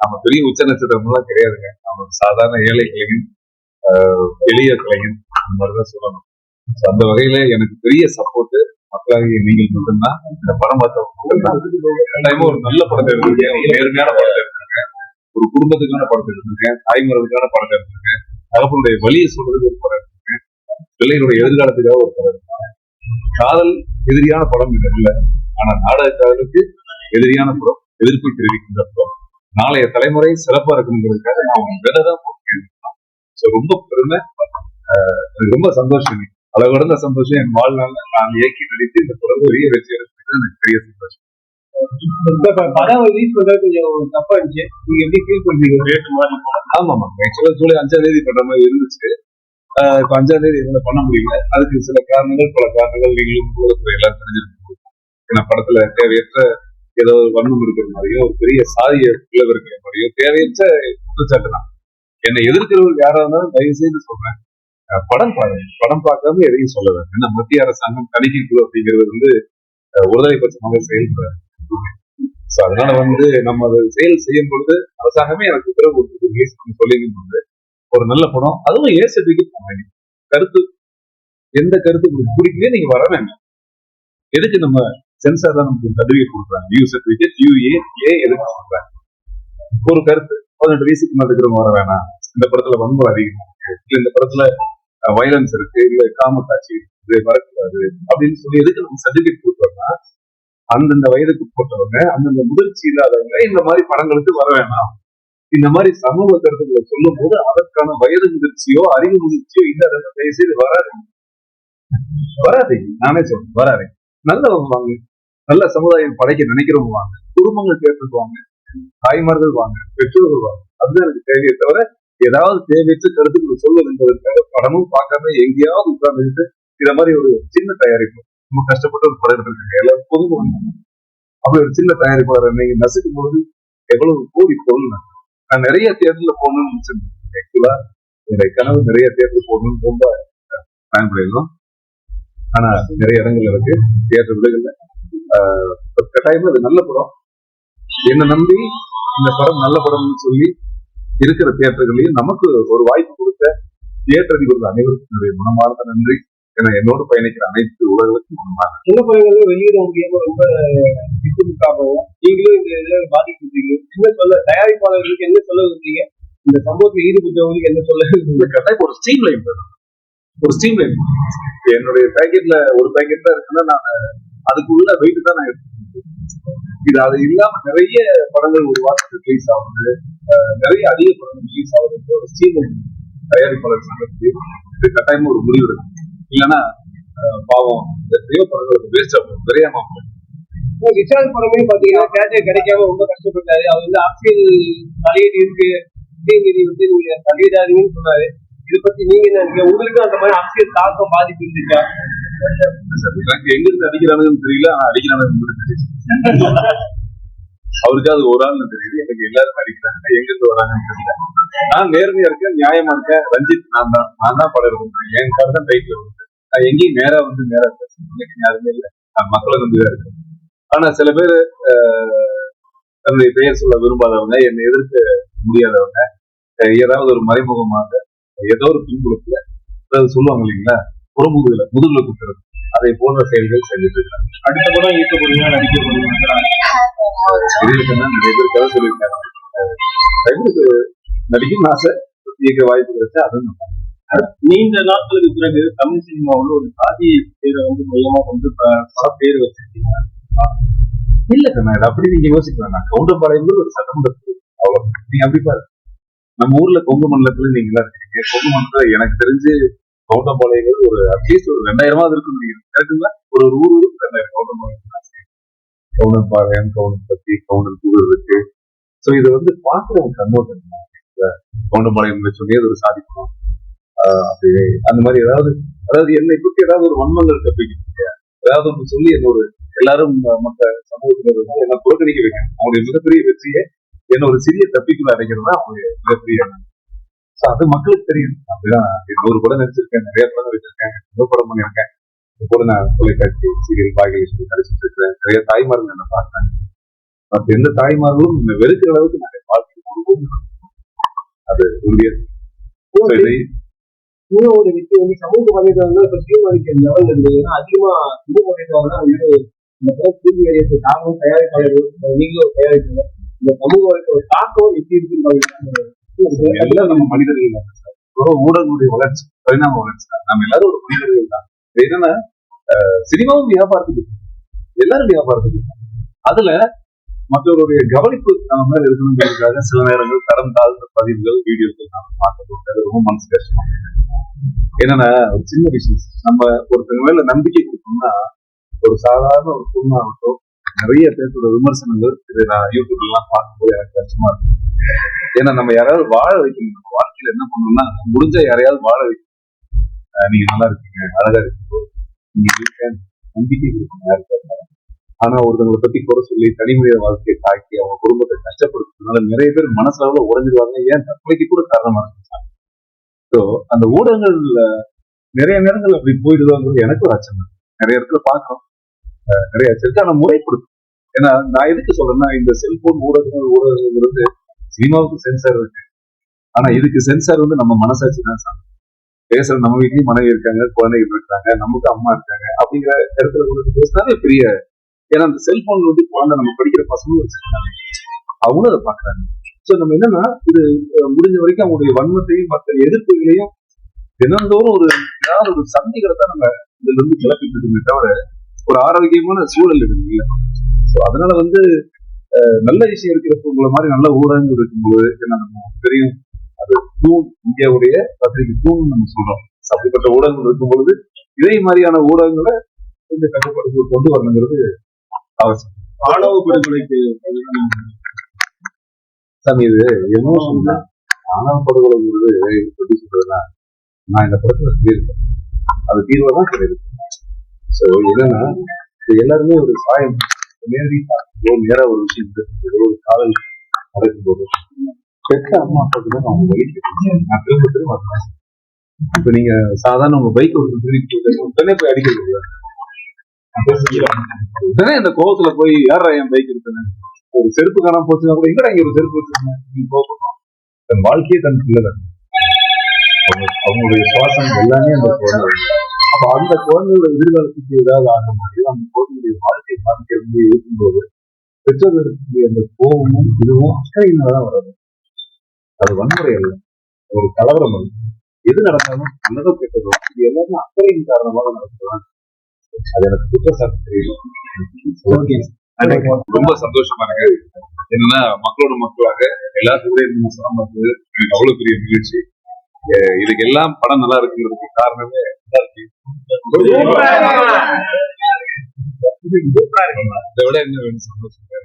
நம்ம பெரிய உச்ச நட்சத்திரம் எல்லாம் கிடையாதுங்க நம்ம சாதாரண ஏழை கலைஞன் ஆஹ் எளிய கலைஞன் அந்த மாதிரிதான் சொல்லணும். So, அந்த வகையில எனக்கு பெரிய சப்போர்ட் மக்களாகிய நீங்கள் மட்டும்தான். இந்த படம் பார்த்தவங்க கட்டாயமா ஒரு நல்ல படத்தை எடுத்திருக்கேன். ஒரு நேர்மையான படத்தை எடுத்திருக்கேன். ஒரு குடும்பத்துக்கான படத்தை எடுத்திருக்கேன். தாய்மார்களுக்கான படத்தை எடுத்திருக்கேன். தகப்பனுடைய வழியை சொல்றதுக்கு ஒரு படம் எடுத்திருக்கேன். பிள்ளைகளுடைய எதிர்காலத்துக்காக ஒரு படம் எடுத்திருக்கேன். காதல் எதிரியான படம் இது இல்லை. ஆனா நாடக காதலுக்கு எதிரியான படம் எதிர்ப்பு தெரிவிக்கின்ற படம். நாளைய தலைமுறை சிறப்பா இருக்கணுங்கிறதுக்காக நான் விலை தான் போட்டேன் ஸோ ரொம்ப பெருமை. எனக்கு ரொம்ப சந்தோஷம் அளவு கடந்த சந்தோஷம் என் வாழ்நாள்ல. நான் இயக்கி நடித்து இந்த படம் பெரிய வெற்றி எடுத்தது எனக்கு பெரிய சந்தோஷம். படம் ரிலீஸ் பண்றது கொஞ்சம் தப்பா இருந்துச்சு. நீங்க எப்படி ஃபீல் பண்றீங்க? ரேட் மாதிரி ஆமா ஆமா ஆக்சுவலா ஜூலை அஞ்சாம் தேதி பண்ற மாதிரி இருந்துச்சு. இப்ப அஞ்சாம் தேதி என்னால பண்ண முடியல. அதுக்கு சில காரணங்கள் பல காரணங்கள் நீங்களும் ஊடகத்துல எல்லாம் தெரிஞ்சிருக்கும் ஏன்னா படத்துல தேவையற்ற ஏதோ ஒரு வன்மம் இருக்கிற மாதிரியோ ஒரு பெரிய சாதிய பிளவு இருக்கிற மாதிரியோ தேவையற்ற குற்றச்சாட்டு தான் என்னை எதிர்க்கிறவர்கள் யாரா இருந்தாலும் தயவு செய்து சொல்றேன் படம் பாருங்க. படம் பார்க்காம எதையும் சொல்ல வேண்டாம் ஏன்னா மத்திய அரசாங்கம் தணிக்கை குழு அப்படிங்கிறது வந்து ஒருதலை பட்சமாக செயல்படாது ஸோ அதனால வந்து நம்ம அதை செயல் செய்யும் பொழுது அரசாங்கமே எனக்கு உத்தரவு கொடுத்து ரிலீஸ் பண்ணி சொல்லிங்கும் ஒரு நல்ல படம். அதுவும் ஏ கருத்து எந்த கருத்து உங்களுக்கு பிடிக்கலையே நீங்க வர வேண்டாம். எதுக்கு நம்ம சென்சார் தான் நமக்கு சர்டிபிகேட் கொடுக்குறாங்க. யூ சர்டிபிகேட் யூஏ ஏ எதுவும் கொடுக்குறாங்க? ஒரு கருத்து. பதினெட்டு வயசுக்கு மேல இருக்கிறவங்க வர வேணாம். இந்த படத்துல வன்முறை அதிகமா. இருக்கு இல்ல இந்த படத்துல வயலன்ஸ் இருக்கு. இல்ல காம காட்சி இது வரக்கூடாது. அப்படின்னு சொல்லி எதுக்கு நம்ம சர்டிபிகேட் கொடுக்குறோம்னா அந்தந்த வயதுக்கு போட்டவங்க அந்தந்த முதிர்ச்சி இல்லாதவங்க இந்த மாதிரி படங்களுக்கு வர வேணாம். இந்த மாதிரி சமூக கருத்துக்களை சொல்லும் போது அதற்கான வயது முதிர்ச்சியோ அறிவு முதிர்ச்சியோ இல்லாத தயவு செய்து வராது வராதீங்க. நானே சொல்றேன் வராது நல்லவங்க வாங்க. நல்ல சமுதாயம் படைக்க நினைக்கிறவங்க வாங்க. குடும்பங்கள் கேட்டுட்டு வாங்க தாய்மார்கள் வாங்க. பெற்றோர்கள் வாங்க. அதுதான் எனக்கு தேவையே தவிர ஏதாவது தேவையற்ற கருத்துக்களை சொல்வது என்பதற்காக படமும் பார்க்காம எங்கேயாவது உட்கார்ந்துட்டு இத மாதிரி ஒரு சின்ன தயாரிப்பு. ரொம்ப கஷ்டப்பட்டு ஒரு படம் எடுத்திருக்காங்க. எல்லாரும் பொதுவாக அப்படி ஒரு சின்ன தயாரிப்பாளர் நீங்க நசுக்கும் பொழுது எவ்வளவு கோடி பொருள் நான் நிறைய தேர்தல போகணும்னு நினைச்சிருந்தேன். ஆக்சுவலா என்னுடைய கனவு நிறைய தேர்தல் போகணும்னு ரொம்ப பயன்படுத்தும் ஆனா நிறைய இடங்கள்ல இருக்கு தியேட்டர் விடுகள்ல கட்டாயமா அது நல்ல படம். என்னை நம்பி இந்த படம் நல்ல படம்னு சொல்லி இருக்கிற தியேட்டர்களையும் நமக்கு ஒரு வாய்ப்பு கொடுத்த தியேட்டர் அதிபர்கள் அனைவருக்கும் என்னுடைய மனமார்ந்த நன்றி. என என்னோடு பயணிக்கிற அனைத்து உலகத்துக்கும் மனமார்ந்த சில படங்கள் வெளியிட முடியாம ரொம்ப திக்குமுக்காகவும் நீங்களும் இந்த இதுல பாதிக்கப்பட்டீங்க என்ன சொல்ல தயாரிப்பாளர்களுக்கு என்ன சொல்ல வந்தீங்க இந்த சம்பவத்தில் ஈடுபட்டவங்களுக்கு என்ன சொல்ல கட்டாயம் ஒரு ஸ்ட்ரீம் லைன் ஒரு ஸ்ட்ரீம் லைன் என்னுடைய பேக்கெட்ல ஒரு பேக்கெட் தான் இருக்குன்னா நான் அதுக்குள்ள வெயிட் தான் நான். இது அது இல்லாம நிறைய படங்கள் ஒரு வாரத்துக்கு ரிலீஸ் ஆகுது. நிறைய அதிக படங்கள் ரிலீஸ் ஆகுது. ஒரு ஸ்ட்ரீம் லைன் தயாரிப்பாளர் சங்கத்துக்கு இது கட்டாயமா ஒரு முடிவு எடுக்கணும். இல்லைன்னா பாவம் இந்த தெய்வ படங்களுக்கு வேஸ்ட் ஆகும் விரையாம விஷால் படமே பாத்தீங்கன்னா தேட்டர் கிடைக்காம ரொம்ப கஷ்டப்பட்டாரு. அவர் வந்து அரசியல் தலையீடு இருக்கு. உதயநிதி வந்து நீங்க தலையிடாதீங்கன்னு சொன்னாரு. இதை பத்தி நீங்க என்ன உங்களுக்கு அந்த மாதிரி அரசியல் தாக்கம் பாதிப்பு இருந்துச்சா? எனக்கு எங்க இருந்து அடிக்கிறானுன்னு தெரியல ஆனா அடிக்கிறானுன்னு அவருக்கு அது ஒரு ஆள்னு தெரியுது. எனக்கு எல்லாரும் அடிக்கிறாங்க. எங்க இருந்து வராங்கன்னு தெரியல. நான் நேர்மையா இருக்கேன் நியாயமா இருக்கேன். ரஞ்சித் நான் தான். நான் தான் படம் இருக்கேன் என் கார் தான் டைட்ல வந்து நான் எங்கேயும் நேரா வந்து நேரா பேசுறேன் எனக்கு யாருமே இல்லை. நான் மக்களை நம்பிதான் இருக்கேன். ஆனா சில பேர் தன்னுடைய பெயர் சொல்ல விரும்பாதவங்க என்னை எதிர்க்க முடியாதவங்க ஏதாவது ஒரு மறைமுகமாக ஏதோ ஒரு பின்புலத்துல அதாவது சொல்லுவாங்க இல்லைங்களா? புறமுதுகுல முதுகுல குத்துறது. அதை போன்ற செயல்கள் செஞ்சுட்டு இருக்காங்க. அடுத்த படம் போறீங்க நடிக்க போறீங்க நிறைய பேர் கதை சொல்லியிருக்காங்க. நடிக்கும் ஆசை. இயக்க வாய்ப்பு கிடைச்சா அதுவும். நீண்ட நாட்களுக்கு பிறகு தமிழ் சினிமாவில் ஒரு சாதி பேரை வந்து மையமா கொண்டு பல பேர் வச்சிருக்கீங்க இல்ல கண்ணா இது அப்படி நீங்க யோசிக்க வேண்டாம் கவுண்டம்பாளையம் ஒரு சட்டமன்ற. அவ்வளவு நீங்க அப்படி பாருங்க. நம்ம ஊர்ல கொங்கு மண்டலத்துல நீங்க எல்லாம் இருக்கீங்க. கொங்கு மண்டலத்துல எனக்கு தெரிஞ்சு கவுண்டம்பாளையங்கள் ஒரு அட்லீஸ்ட் ஒரு ரெண்டாயிரமாவது இருக்கும் நினைக்கிறேன். கரெக்டுங்களா ஒரு ஒரு ஊர் ஊருக்கு ரெண்டாயிரம் கவுண்டம்பாளையம் கவுண்டம்பாளையம் கவுண்டம்பட்டி கவுண்டர் புகழ் இருக்கு. சோ இதை வந்து பாக்குறவங்க கண்ணோட்டம் கவுண்டம்பாளையம் சொல்லி அது ஒரு சாதிக்கணும். ஆஹ் அது அந்த மாதிரி ஏதாவது அதாவது என்னை பற்றி ஏதாவது ஒரு வன்மங்கள் கற்பிக்க ஏதாவது ஒன்று சொல்லி என்ன ஒரு எல்லாரும் மற்ற சமூகத்தினர் என்ன புறக்கணிக்க வைக்கணும் அவருடைய மிகப்பெரிய வெற்றியை என்ன ஒரு சிறிய தப்பிக்குள்ள அடைக்கிறது தான் அவங்களுடைய மிகப்பெரிய ஸோ அது மக்களுக்கு தெரியும். அப்படிதான் நூறு படம் நடிச்சிருக்கேன் நிறைய படம் நடிச்சிருக்கேன் இன்னொரு படம் பண்ணியிருக்கேன். கூட நான் தொலைக்காட்சி சீரியல் பாகியலட்சுமி நடிச்சிட்டு இருக்கிறேன். நிறைய தாய்மார்கள் என்ன பார்த்தாங்க. மற்ற எந்த தாய்மார்களும் என்னை வெறுக்கிற அளவுக்கு நிறைய பார்த்துருக்கோம் அது உறுதியா சினிமாவோட வெற்றி வந்து சமூக வலைதளங்கள் இப்ப தீர்மானிக்கிற லெவல் இருந்தது ஏன்னா அதிகமா சமூக வலைதளம் வந்து இந்த எறியது காரணம் தயாரிப்பாளர்கள் நீங்களும் தயாரிக்கல இந்த சமூக தாக்கம் எப்படி இருக்கு எல்லாம் நம்ம மனிதர்கள் தான் ஒரு ஊடகங்களுடைய வளர்ச்சி பரிணாம வளர்ச்சி. தான் நம்ம எல்லாரும் ஒரு மனிதர்கள் தான். என்னன்னா சினிமாவும் வியாபாரத்துக்கு எல்லாரும் வியாபாரத்துக்கு அதுல மற்றவருடைய கவனிப்பு நம்ம மேல இருக்கணுங்கிறதுக்காக சில நேரங்கள் தரம் தாழ்ந்த பதிவுகள் வீடியோக்கள் நாம பார்க்கறது ரொம்ப மனசு கஷ்டமா என்னன்னா ஒரு சின்ன விஷயம் நம்ம ஒருத்தங்க மேல நம்பிக்கை கொடுக்கணும்னா ஒரு சாதாரண ஒரு பொண்ணாகட்டும் நிறைய பேர்த்தோட விமர்சனங்கள் இது நான் யூடியூப்லாம் எல்லாம் பார்க்கும்போது எனக்கு கஷ்டமா இருக்கும் ஏன்னா நம்ம யாராவது வாழ வைக்கணும். நம்ம வாழ்க்கையில என்ன பண்ணணும்னா முடிஞ்ச யாரையாவது வாழ வைக்கணும். நீங்க நல்லா இருக்கீங்க அழகா இருக்கீங்க. நீங்க இருக்க நம்பிக்கை கொடுக்கணும் யாருக்கு ஆனா ஒருத்தவங்களை பத்தி குறை சொல்லி தனிமனித வாழ்க்கையை தாக்கி அவங்க குடும்பத்தை கஷ்டப்படுத்துறதுனால நிறைய பேர் மனசளவுல உறைஞ்சிருவாங்க. ஏன்? தற்கொலைக்கு கூட காரணமா இருந்துச்சாங்க ஸோ அந்த ஊடகங்கள்ல நிறைய நேரங்கள் அப்படி போயிடுவாங்கிறது எனக்கு ஒரு அச்சம். நிறைய இடத்துல பாக்குறோம் நிறைய அச்சம் ஆனா முறைப்படுத்தும். ஏன்னா நான் எதுக்கு சொல்றேன்னா இந்த செல்போன் ஊடகங்கள் ஊடகங்கிறது சினிமாவுக்கு சென்சார் இருக்கு. ஆனா இதுக்கு சென்சார் வந்து நம்ம மனசாட்சி தான் சார். பேசுற நம்ம வீட்லயும் மனைவி இருக்காங்க குழந்தைகள் இருக்காங்க நமக்கு அம்மா இருக்காங்க அப்படிங்கிற இடத்துல கொண்டு பேசினாலே பெரிய ஏன்னா அந்த செல்போன் வந்து குழந்தை நம்ம படிக்கிற பசங்களும் வச்சிருக்காங்க. அவங்களும் அதை பாக்குறாங்க சோ நம்ம என்னன்னா இது முடிஞ்ச வரைக்கும் அவங்களுடைய வன்மத்தையும் மற்ற எதிர்ப்புகளையும் தினந்தோறும் ஒரு ஏதாவது ஒரு சந்திகளை தான் நம்ம இதுல இருந்து கிளப்பிட்டு இருக்குமே தவிர ஒரு ஆரோக்கியமான சூழல் இருக்கு இல்ல சோ அதனால வந்து நல்ல விஷயம் இருக்கிறப்ப உங்களை மாதிரி நல்ல ஊடகங்கள் இருக்கும்போது ஏன்னா நம்ம தெரியும் அது தூண் இந்தியாவுடைய பத்திரிகை தூண் நம்ம சொல்றோம். அப்படிப்பட்ட ஊடகங்கள் இருக்கும் பொழுது இதே மாதிரியான ஊடகங்களை கொஞ்சம் கட்டுப்பாடு கொண்டு வரணுங்கிறது அவசியம். ஆணவ படுகொலைக்கு சாமி இது எமோஷன் தான் ஆணவ படுகொலைங்கிறது எப்படி சொல்றதுன்னா நான் இந்த படத்துல சொல்லியிருக்கேன். அது தீர்வை தான் சொல்லியிருக்கேன். ஸோ என்னன்னா எல்லாருமே ஒரு சாயம். நேரடி ஒரு ஒரு விஷயம் ஒரு காதல் நடக்கும்போது. பெற்ற அம்மா அப்பாவுக்கு தான் அவங்க வழி நான் திரும்ப திரும்ப வரேன். இப்ப நீங்க சாதாரண உங்க பைக் ஒரு திருப்பி உடனே போய் அடிக்கிறது இல்ல. உடனே அந்த கோவத்துல போய் யாரா என் பைக் இருக்கணும் ஒரு செருப்பு காணாம போச்சுன்னா கூட எங்கடா இங்க ஒரு செருப்பு வச்சிருந்தேன் நீங்க கோவப்படுறோம் தன் வாழ்க்கையே தன் பிள்ளை தான். அவங்க அவங்களுடைய சுவாசம் எல்லாமே அந்த குழந்தை அப்ப அந்த குழந்தையோட எதிர்காலத்துக்கு ஏதாவது ஆக மாதிரி அந்த குழந்தையுடைய வாழ்க்கை பாதிக்க வந்து இருக்கும்போது பெற்றோர்களுக்கு அந்த கோபமும் இதுவும் அக்கறையினால தான் வராது அது வன்முறை அல்ல. ஒரு கலவரம் அல்ல. எது நடந்தாலும் நல்லதோ கெட்டதோ இது எல்லாமே அக்கறையின் காரணமாக நடக்கலாம் அது எனக்கு குற்றச்சாட்டு தெரியல. ரொம்ப சந்தோஷமா இருக்கு. என்னன்னா மக்களோட மக்களாக எல்லாத்துக்கும் நீங்க சொன்ன மாதிரி அவ்வளவு பெரிய மகிழ்ச்சி. அஹ் இதுக்கு எல்லாம் படம் நல்லா இருக்குங்கிறதுக்கு காரணமே இதை விட என்ன வேணும்? சந்தோஷம்.